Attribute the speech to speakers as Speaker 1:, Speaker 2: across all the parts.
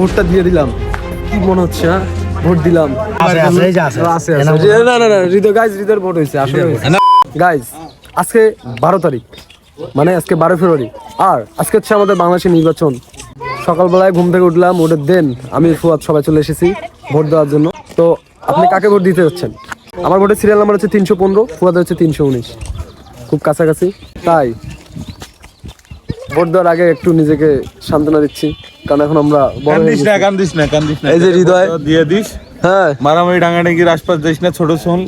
Speaker 1: ভোটটা দিয়ে দিলাম। কি মনে হচ্ছে হ্যাঁ? ভোট দিলাম।
Speaker 2: আছে, আছে, এই যে আছে।
Speaker 1: আছে, আছে। না না না হৃদয় গাইজ হৃদয়ের ভোট হয়েছে আসলে গাইজ আজকে বারো তারিখ। মানে আজকে বারো ফেব্রুয়ারি। আর আজকে হচ্ছে আমাদের বাংলাদেশের নির্বাচন। সকালবেলায় ঘুম থেকে উঠলাম ওটার দেন আমি ফুয়াদ সবাই চলে এসেছি ভোট দেওয়ার জন্য। তো আপনি কাকে ভোট দিতে যাচ্ছেন? আমার ভোটের সিরিয়াল নাম্বার হচ্ছে তিনশো পনেরো ফুয়াদ হচ্ছে তিনশো উনিশ। খুব কাছাকাছি। তাই ভোট দেওয়ার আগে একটু নিজেকে সান্ত্বনা দিচ্ছি। কারণ এখন আমরা
Speaker 3: কান্দিস না কান্দিস না কান্দিস না।
Speaker 1: এই যে হৃদয়।
Speaker 3: দিয়ে দিস।
Speaker 1: হ্যাঁ।
Speaker 3: মারামারি আশপাশ যাইস না ছোট শোন।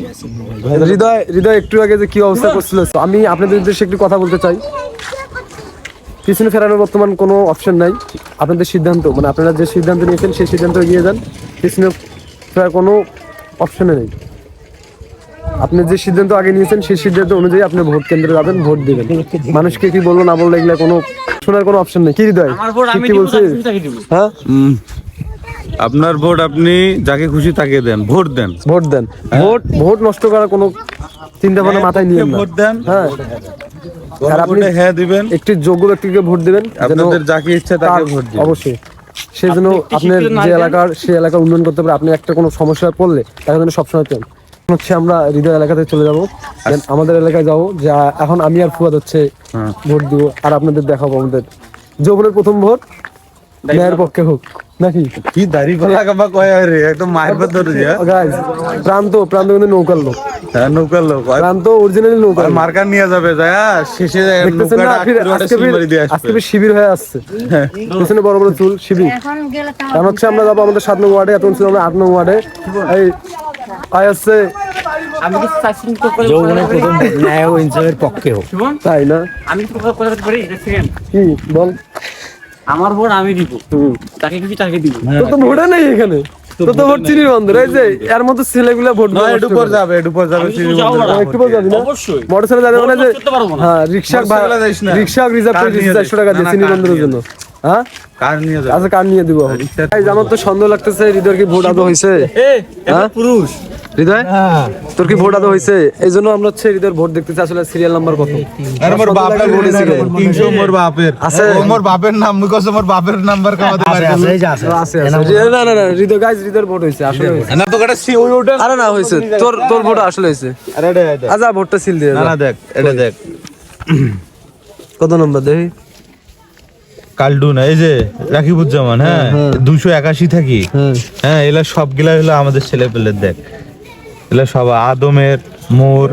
Speaker 1: হৃদয় হৃদয় একটু আগে যে কি অবস্থা করছিল আমি আপনাদের উদ্দেশ্যে একটু কথা বলতে চাই। পিছনে ফেরানোর বর্তমান কোনো অপশন নাই। আপনাদের সিদ্ধান্ত মানে আপনারা যে সিদ্ধান্ত নিয়েছেন সেই সিদ্ধান্ত এগিয়ে যান। পিছনে ফেরার কোনো অপশনে নেই। আপনি যে সিদ্ধান্ত আগে নিয়েছেন সেই সিদ্ধান্ত অনুযায়ী আপনি ভোট কেন্দ্রে যাবেন ভোট দিবেন। মানুষকে কি বলব না বললে এগুলো কোনো শোনার কোনো অপশন নেই। কি হৃদয়?
Speaker 4: আমার ভোট আমি
Speaker 1: কি
Speaker 4: দিব
Speaker 1: হ্যাঁ?
Speaker 3: আপনার ভোট আপনি যাকে খুশি তাকে দেন ভোট দেন।
Speaker 1: ভোট দেন। ভোট ভোট নষ্ট করার কোনো চিন্তা ভাবনা মাথায় নিয়ে না।
Speaker 3: ভোট দেন।
Speaker 1: হ্যাঁ। আর আপনি
Speaker 3: হ্যাঁ দিবেন।
Speaker 1: একটি যোগ্য ব্যক্তিকে ভোট দিবেন
Speaker 3: আপনাদের যাকে ইচ্ছা তাকে ভোট দিন
Speaker 1: অবশ্যই। সেই জন্য
Speaker 4: আপনি
Speaker 1: আপনার যে। এলাকার সেই এলাকার উন্নয়ন করতে পারে আপনি একটা কোনো সমস্যায় পড়লে তাকে যেন সবসময় পেন হচ্ছে আমরা হৃদয় এলাকাতে চলে যাব। আমাদের এলাকায় যাব। যে এখন আমি আর ফুয়াদ হচ্ছে
Speaker 3: হ্যাঁ।
Speaker 1: ভোট দিব আর আপনাদের দেখাবো আমাদের। যৌবনের প্রথম ভোট ন্যায়ের পক্ষে হোক। নাকি?
Speaker 3: কি দাড়ি কাপা কয় রে একদম মায়ের পর ধরে দিয়া।
Speaker 1: গাইজ প্রান্ত প্রান্ত কিন্তু নৌকার লোক।
Speaker 3: হ্যাঁ নৌকার লোক।
Speaker 1: প্রান্ত অরিজিনালি নৌকার
Speaker 3: মার্কার নিয়ে যাবে যায় শেষে নৌকাটা
Speaker 1: আজকে শিবির হয়ে আসছে। পিছনে বড় বড় চুল শিবির।
Speaker 5: এখন
Speaker 1: হচ্ছে আমরা যাব আমাদের সাত নং ওয়ার্ডে এত ছিল আমরা আট নং ওয়ার্ডে। এই আয়
Speaker 4: আমি তো চাইছি তো করে?
Speaker 2: যৌবনের প্রথম ন্যায় ও ইনসাফের পক্ষে হোক
Speaker 1: তাই না?
Speaker 4: আমি তো কথা কথা পারি? সেকেন্ড
Speaker 1: কি? বল।
Speaker 4: আমার ভোট আমি দিব। তাকে খুশি তাকে দিব।
Speaker 1: তোর তো ভোটে নেই এখানে। তোর তো ভোট চিনির বন্ধ এই যে এর মতো ছেলেগুলো ভোট
Speaker 3: না একটু পর যাবে একটু পর যাবে
Speaker 4: আমি তো
Speaker 3: সিঁড়ি
Speaker 4: যাব
Speaker 3: বন্ধ
Speaker 4: না।
Speaker 3: করে।
Speaker 1: একটু পর যাবি না?
Speaker 4: অবশ্যই।
Speaker 1: মোটর সাইকেল যাবে মানে যে। হ্যাঁ
Speaker 3: মোটরসাইকেলে না।
Speaker 1: রিক্সা রিজার্ভ
Speaker 3: করে নিয়ে
Speaker 1: চারশো টাকা দিয়ে চিনি বন্ধের জন্য। হ্যাঁ?
Speaker 3: কার নিয়ে যাবে?
Speaker 1: আচ্ছা কার নিয়ে দিব? এই আমার তো সন্দেহ লাগতেছে হৃদয়ের কি ভোট আদৌ হয়েছে হ্যাঁ?
Speaker 4: পুরুষ।
Speaker 1: হৃদয়? তোর কি ভোট আদৌ হয়েছে এই জন্য আমরা হচ্ছে হৃদয়ের ভোট দেখতেছি আসলে সিরিয়াল নাম্বার কত?
Speaker 3: আরে মোর বাপের
Speaker 1: ভোট হয়েছে কে?
Speaker 3: মোর বাপের।
Speaker 1: আছে?
Speaker 3: মোর বাপের নাম মুই কস মোর বাপের নাম্বার কামাতে
Speaker 2: আছে, আছে, আছে।
Speaker 1: আছে আছে। না না না হৃদয় হৃদয়ের ভোট হয়েছে আসলে হয়েছে।
Speaker 3: না তো কটা সি ওটা
Speaker 1: আরে না হয়েছে তোর তোর ভোট আসলে হয়েছে
Speaker 3: আরে এটা এটা।
Speaker 1: আচ্ছা ভোটটা সিল দিয়ে
Speaker 3: না
Speaker 1: দে।
Speaker 3: না দেখ এটা দেখ।
Speaker 1: কত নম্বর দেখি।
Speaker 3: কালডুন এই যে রাকিবুজ্জামান হ্যাঁ? দুশো একাশি থাকি।
Speaker 1: হ্যাঁ।
Speaker 3: হ্যাঁ এগুলা সবগুলা হলো আমাদের ছেলে পেলের দেখ। এগুলা সব আদমের মোর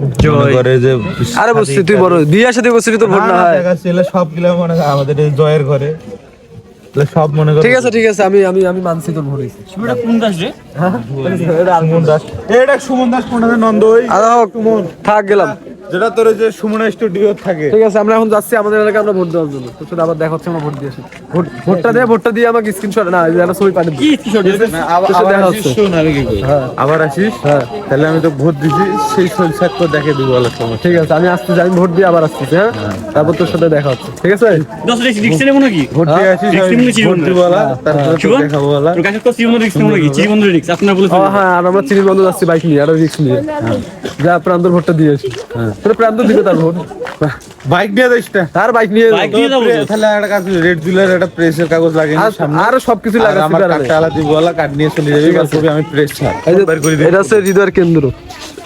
Speaker 3: করে যে
Speaker 1: আরে বুঝছি তুই বড় বিয়ে সাথে করছিস তোর ভোট না হয়।
Speaker 3: এগুলা সবগুলা মনে হয় আমাদের এই জয়ের ঘরে। সব মনে করে
Speaker 1: ঠিক আছে ঠিক আছে আমি আমি আমি মানছি তোর
Speaker 4: শিবটা কোন দাস রে?
Speaker 3: সুমন দাস। এটা সুমন দাস কোন নন্দ ওই।
Speaker 1: আচ্ছা হোক থাক গেলাম।
Speaker 3: যেটা তোর যে সুমন স্টুডিও থাকে।
Speaker 1: ঠিক আছে আমরা এখন যাচ্ছি আমাদের এলাকায় আমরা ভোট দেওয়ার জন্য। আবার দেখা হচ্ছে আমরা ভোট দিয়েছি ভোট ভোটটা দিয়ে ভোটটা দিয়ে আমাকে স্ক্রিনশট না একটা ছবি পাঠিয়ে
Speaker 4: কি
Speaker 3: না, আবার আসিস
Speaker 1: হ্যাঁ।
Speaker 3: আবার আসিস?
Speaker 1: হ্যাঁ।
Speaker 3: তাহলে আমি তো ভোট দিছি সেই শৈল সাক্ষ্য দেখে দিব সময়
Speaker 1: ঠিক আছে আমি আসতে আমি ভোট দিয়ে আবার আসতেছি হ্যাঁ? তারপর তোর সাথে দেখা হচ্ছে। ঠিক আছে?
Speaker 4: দশ
Speaker 3: ভোট দিয়ে আসিস
Speaker 4: নিবো চিনি
Speaker 3: ভোট দিব বলা তারপরে দেখাবো বলা
Speaker 4: তোর কাছে তো চিরবন্ধু রিক্স নেব নাকি? চিরবন্ধু রিক্স আপনার বলে
Speaker 1: হ্যাঁ আর আমরা চিনি বন্ধু যাচ্ছি বাইক নিয়ে আরও রিক্স নিয়ে। যা প্রান্তর ভোটটা দিয়ে দিয়েছি তোর প্রান্ত দিবে তার ভোট
Speaker 3: বাইক দিয়ে দিস না
Speaker 1: তার বাইক নিয়ে
Speaker 4: বাইক নিয়ে যাব
Speaker 3: তাহলে একটা কাজ রেড জুলার একটা প্রেসের কাগজ লাগে সামনে।
Speaker 1: আরও সবকিছু
Speaker 3: আমার আলাদা দিব বলা কার্ড নিয়ে চলে যাবে আমি প্রেস ছাড়
Speaker 1: এটা হচ্ছে হৃদয়ের কেন্দ্র।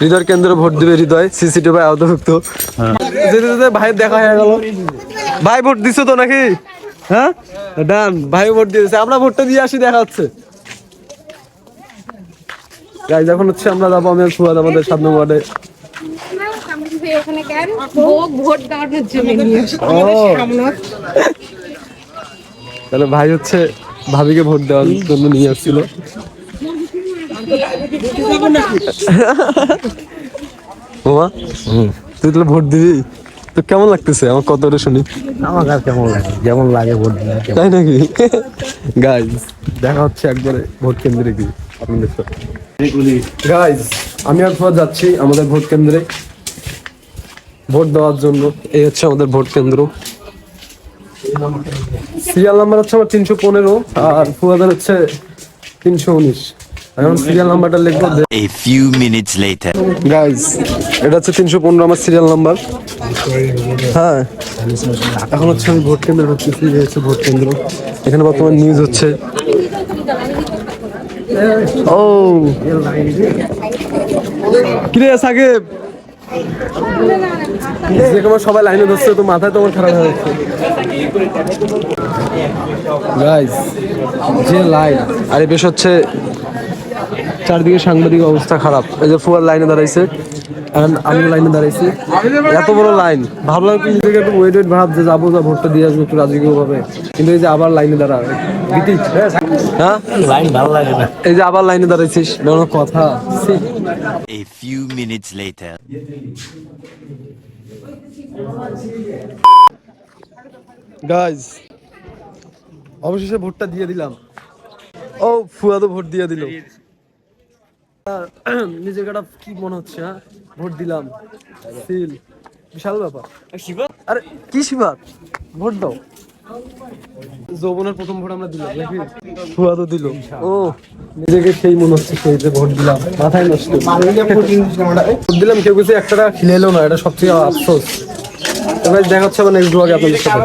Speaker 1: হৃদয়ের কেন্দ্র ভোট দিবে হৃদয় সিসিটিভি আওতাভুক্ত। যেতে যেতে ভাইয়ের দেখা হয়ে গেল। ভাই ভোট দিছো তো নাকি? হ্যাঁ? ডান ভাই ভোট দিয়েছে আমরা ভোটটা দিয়ে আসি দেখা হচ্ছে। গাইজ এখন হচ্ছে আমরা যাব আমি সুয়াদ আমাদের সাত নম্বর ওয়ার্ডে
Speaker 5: ওখানে কেন? ভোগ ভোট দেওয়ার জন্য
Speaker 1: ও। তাহলে ভাই হচ্ছে ভাবিকে ভোট দেওয়ার জন্য নিয়ে আসছিল। বোমা তুই তাহলে ভোট দিবি? তো কেমন লাগতেছে? আমার কত শুনি।
Speaker 2: আমার কাছে কেমন লাগে? যেমন লাগে ভোট দিলে
Speaker 1: তাই নাকি? গাইজ দেখা হচ্ছে একবারে ভোট কেন্দ্রে গিয়ে। আপনাদের সাথে গাইজ আমি আর যাচ্ছি আমাদের ভোট কেন্দ্রে। ভোট দেওয়ার জন্য। এই হচ্ছে আমাদের ভোট কেন্দ্র। সিরিয়াল নাম্বার হচ্ছে আমার তিনশো পনেরো আর ফুয়াদের হচ্ছে তিনশো উনিশ। এখন সিরিয়াল নাম্বারটা লিখব।
Speaker 6: Later.
Speaker 1: গাইজ এটা হচ্ছে তিনশো পনেরো আমার সিরিয়াল নাম্বার। হ্যাঁ এখন হচ্ছে আমি ভোট কেন্দ্রে ঢুকতেছি এই হচ্ছে ভোট কেন্দ্র। এখানে বর্তমান নিউজ হচ্ছে। ও। কিরে সাকিব? যে সবাই লাইনে ধরছে তো মাথায় তোমার খারাপ হয়ে যাচ্ছে। গাইস যে লাইন আরে বেশ হচ্ছে চারদিকে সাংবাদিক অবস্থা খারাপ। এই যে ফুয়ার লাইনে দাঁড়াইছে and আমি লাইনে দাঁড়াইছি। এত বড় লাইন ভাবলাম কি নিজেকে একটু ওয়েট ওয়েট ভাব যে যাব যা ভোটটা দিয়ে আসব একটু রাজকীয় ভাবে। কিন্তু এই যে আবার লাইনে দাঁড়া গীতি হ্যাঁ?
Speaker 2: লাইন ভালো লাগে না।
Speaker 1: এই যে আবার লাইনে দাঁড়াইছিস। কোনো কথা।
Speaker 6: A few minutes later.
Speaker 1: Guys অবশেষে ভোটটা দিয়ে দিলাম। ও ফুয়া তো ভোট দিয়ে দিল। নিজের কাটা কি মনে হচ্ছে হ্যাঁ? ভোট দিলাম। বিশাল ব্যাপার। আরে, কি শিবার ভোট দাও। যৌবনের প্রথম ভোট আমরা দিলাম, নাকি? ফুয়া তো দিল। ও নিজেকে সেই মনে হচ্ছে সেই যে ভোট দিলাম, মাথায় নষ্ট ভোট দিলাম, কেউ কিছু একটা টাকা এলো না, এটা সবচেয়ে আফসোস। এবার দেখা হচ্ছে আবার নেক্সট ব্লগে আপনাদের সাথে।